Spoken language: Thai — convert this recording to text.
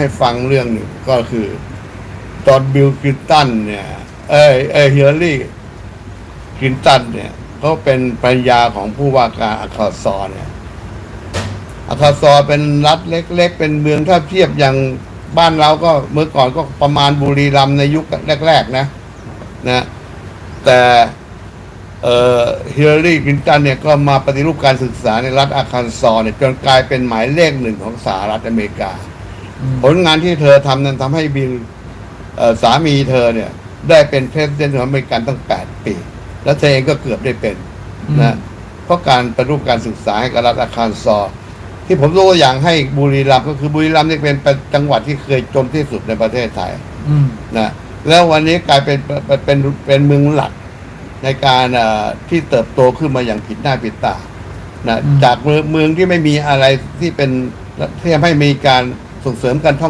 ให้ฟังเรื่องหนึ่งก็คือตอนบิลคินตันเนี่ย เอ้ยเอ้ยฮิลลารีคินตันเนี่ยเขาเป็นภรรยาของผู้ว่าการอาคาซอเนี่ยอาคาซอเป็นรัฐเล็ก ๆ เป็นเมืองถ้าเทียบอย่างบ้านเราก็เมื่อก่อนก็ประมาณบุรีรัมย์ในยุคแรก ๆ นะนะแต่เอ่อฮิลลารีคินตันเนี่ยก็มาปฏิรูปการศึกษาในรัฐอาคันซอเนี่ยจนกลายเป็นหมายเลขหนึ่งของสหรัฐอเมริกา ผลงานที่เธอทำนั้นทำให้บิลเอ่อสามีเธอเนี่ย ได้เป็นประธานาธิบดีของอเมริกันตั้งแปดปี แล้วเธอเองก็เกือบได้เป็นอืมนะเพราะการปฏิรูปการศึกษาให้กับรัฐอาคารซอ ที่ผมรู้ตัวอย่างให้บุรีรัมย์ก็คือบุรีรัมย์นี่เป็นจังหวัดที่เคยจนที่สุดในประเทศไทยอืมนะแล้ววันนี้กลายเป็นเป็นเป็นเป็นเมืองหลักในการเอ่อที่เติบโตขึ้นมาอย่างผิดหน้าผิดตานะจากเมืองเมืองที่ไม่มีอะไรที่เป็นที่ทำให้มีการ ส่งเสริมการท่อง